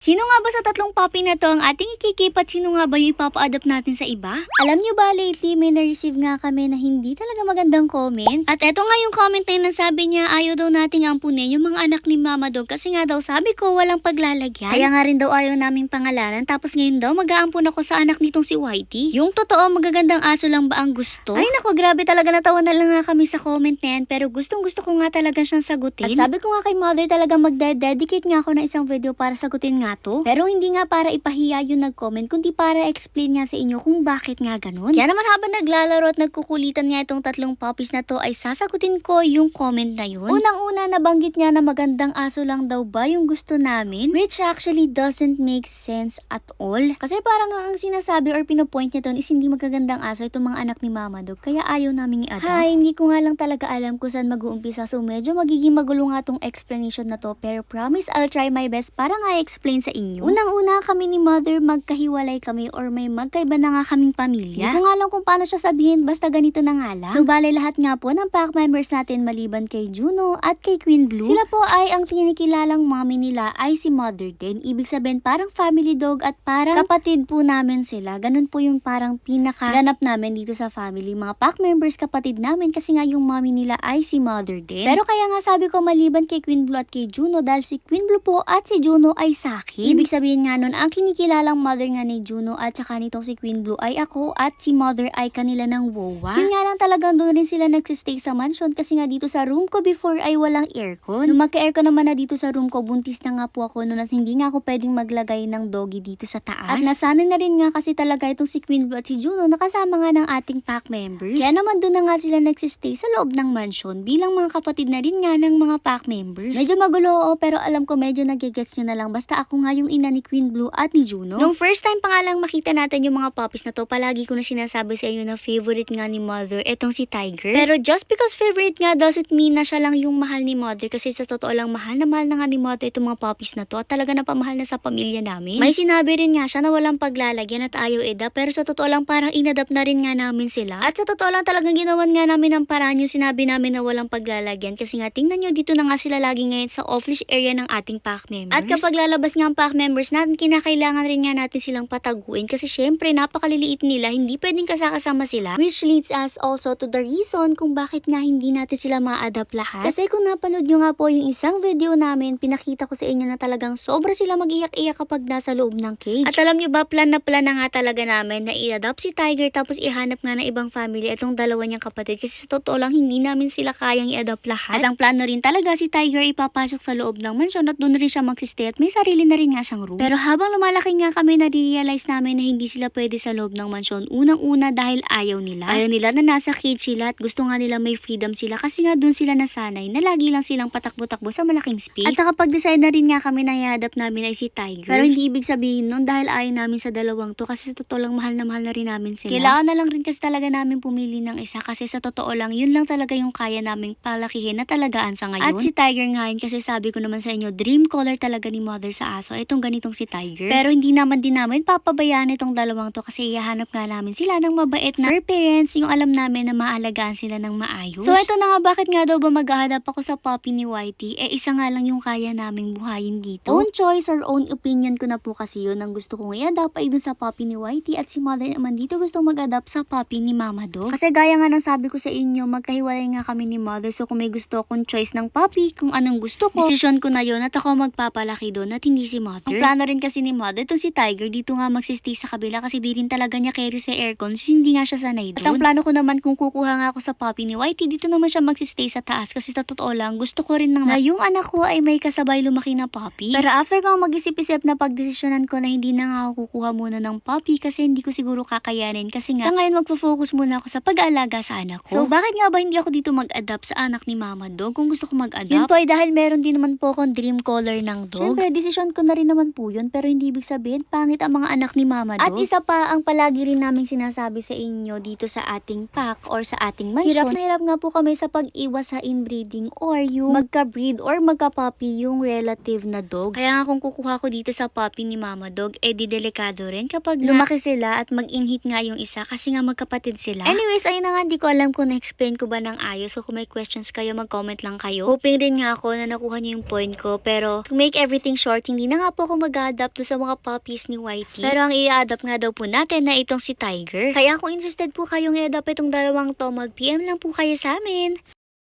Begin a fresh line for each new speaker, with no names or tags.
Sino nga ba sa tatlong puppy na to ang ating ikikip at sino nga ba yung ipapa-adopt natin sa iba? Alam nyo ba, lately may na-receive nga kami na hindi talaga magandang comment. At eto nga yung comment na yun sabi niya ayaw daw nating ampunin yung mga anak ni Mama Dog kasi nga daw sabi ko walang paglalagyan. Kaya nga rin daw ayaw naming pangalanan tapos ngayon daw mag-aampun ako sa anak nitong si Whitey. Yung totoo magagandang aso lang ba ang gusto? Ay nako, grabe talaga natawa na lang nga kami sa comment na yan pero gustong gusto ko nga talaga siyang sagutin. At sabi ko nga kay mother talaga magde-dedicate nga ako ng isang video para sagutin nga to. Pero hindi nga para ipahiya yung nag-comment, kundi para explain nga sa inyo kung bakit nga ganun. Kaya naman habang naglalaro at nagkukulitan nga itong tatlong puppies na to ay sasagutin ko yung comment na yun. Unang-una nabanggit niya na magandang aso lang daw ba yung gusto namin? Which actually doesn't make sense at all. Kasi parang ang sinasabi or pinopoint niya doon is hindi magagandang aso itong mga anak ni Mama Dog. Kaya ayaw namin i-adopt. Hi, hindi ko nga lang talaga alam kung saan mag-uumpisa. So medyo magiging magulo nga tong explanation na to. Pero promise I'll try my best para nga i-explain sa inyo. Unang-una kami ni Mother magkahiwalay kami or may magkaiba na nga kaming pamilya. Hindi ko nga alam kung paano siya sabihin basta ganito na nga lang. So bale lahat nga po ng pack members natin maliban kay Juno at kay Queen Blue. Sila po ay ang tinikilalang mommy nila ay si Mother din. Ibig sabihin parang family dog at parang kapatid po namin sila. Ganun po yung parang pinaka ganap namin dito sa family. Mga pack members kapatid namin kasi nga yung mommy nila ay si Mother din. Pero kaya nga sabi ko maliban kay Queen Blue at kay Juno dahil si Queen Blue po at si Juno ay sa akin. Ibig sabihin nga nun, ang kinikilalang mother nga ni Juno at saka nitong si Queen Blue ay ako at si mother ay kanila ng WOWA. Yun nga lang talagang doon rin sila nagsistay sa mansion kasi nga dito sa room ko before ay walang aircon. Nung magka-aircon naman na dito sa room ko, buntis na nga po ako noon at hindi nga ako pwedeng maglagay ng doggy dito sa taas. At nasanay na rin nga kasi talaga itong si Queen Blue at si Juno nakasama nga ng ating pack members. Kaya naman doon na nga sila nagsistay sa loob ng mansion bilang mga kapatid na rin nga ng mga pack members. Medyo magulo oo, pero alam ko medyo nagigets nyo na lang basta ako nga yung ina ni Queen Blue at ni Juno. Nung first time pa nga lang makita natin yung mga puppies na to, palagi ko na sinasabi sa inyo na favorite nga ni Mother etong si Tiger. Pero just because favorite nga doesn't mean na siya lang yung mahal ni Mother kasi sa totoo lang mahal na mahal na nga ni Mother itong mga puppies na to at talaga napamahal na sa pamilya namin. May sinabi rin nga siya na walang paglalagyan at ayaw eda pero sa totoo lang parang inadapt na rin nga namin sila. At sa totoo lang talagang ginawan nga namin ng paraan yung sinabi namin na walang paglalagyan kasi nga tingnan nyo dito na nga sila lagi ngayon sa off-leash area ng ating pack members. At kapag lalabas nga ang pack members natin, kinakailangan rin nga natin silang pataguin kasi syempre napakaliliit nila, hindi pwedeng kasakasama sila. Which leads us also to the reason kung bakit nga hindi natin sila ma-adapt lahat. Kasi kung napanood nyo nga po yung isang video namin, pinakita ko sa inyo na talagang sobra sila mag-iyak-iyak kapag nasa loob ng cage. At alam nyo ba, plan na plan na nga talaga namin na i-adopt si Tiger tapos ihanap nga ng ibang family itong dalawa niyang kapatid kasi sa totoo lang hindi namin sila kayang i-adopt lahat. At ang plano rin talaga si Tiger ipapasok sa loob ng mansion at doon rin siya magsistay at may sarili na rin nga siyang room. Pero habang lumalaki nga kami, nare-realize namin na hindi sila pwede sa loob ng mansion. Unang-una dahil ayaw nila. Ayaw nila na nasa cage sila at gusto nga nila may freedom sila kasi nga doon sila nasanay na lagi lang silang patakbo-takbo sa malaking space. At nakapag-decide na rin nga kami na i-adapt namin ay si Tiger. Pero hindi ibig sabihin nun dahil ayaw namin sa dalawang to kasi sa totoo lang mahal na mahal na rin namin sila. Kailangan na lang rin kasi talaga namin pumili ng isa kasi sa totoo lang yun lang talaga yung kaya naming palakihin na talagaan sa ngayon. At si Tiger nga yun kasi sabi ko naman sa inyo, dream color talaga ni mother sa aso. Itong ganitong si Tiger. Pero hindi naman din namin papabayaan itong dalawang to kasi ihahanap nga namin sila ng mabait na fur parents yung alam namin na maalagaan sila ng maayos. So ito na nga bakit nga daw ba maghahanap ako sa puppy ni Whitey? Eh isa nga lang yung kaya naming buhayin dito. Own choice or own opinion ko na po kasi yun ang gusto kong i-adapt ay dun sa puppy ni Whitey at si mother naman dito gusto mag-adapt sa puppy ni Mama Dog. Kasi gaya nga ng sabi ko sa inyo, magkahiwalay nga kami ni mother so kung may gusto akong choice ng puppy, kung anong gusto ko, decision ko na yun at ako magpapalaki doon at hindi si mother. Ang plano rin kasi ni mother, itong si Tiger, dito nga magsistay sa kabila kasi di rin talaga niya carry sa aircon since hindi nga siya sanay doon. At ang plano ko naman kung kukuha nga ako sa puppy ni Whitey, dito naman siya magsistay sa taas kasi sa totoo lang, gusto ko rin nang na yung anak ko ay may kasabay lumaki na puppy. Pero after ko mag-isip-isip na pagdesisyonan ko na hindi na nga ako kukuha muna ng puppy kasi hindi ko siguro kakayanin kasi nga sa ngayon magfo-focus muna ako sa pag-aalaga sa anak ko. So bakit nga ba hindi ako dito mag-adapt sa anak ni Mama Dog kung gusto ko mag-adapt? Yun po ay dahil meron din naman po akong dream color ng dog. Siyempre, desisyon ko na rin naman po yun pero hindi ibig sabihin pangit ang mga anak ni Mama Dog. At isa pa ang palagi rin naming sinasabi sa inyo dito sa ating pack or sa ating mansion. Hirap na hirap nga po kami sa pag-iwas sa inbreeding or yung magka-breed or magka-puppy yung relative na dogs. Kaya nga kung kukuha ko dito sa puppy ni Mama Dog, eh di delikado rin kapag lumaki sila at mag-inhit nga yung isa kasi nga magkapatid sila. Anyways, ayun na nga, hindi ko alam kung na-explain ko ba ng ayos. So kung may questions kayo, mag-comment lang kayo. Hoping rin nga ako na nakuha niyo yung point ko. Pero to make everything short, hindi na nga po ako mag-adapt sa mga puppies ni Whitey. Pero ang i-adapt nga daw po natin na itong si Tiger. Kaya kung interested po kayong i-adapt itong dalawang to, mag-PM lang po kayo sa amin.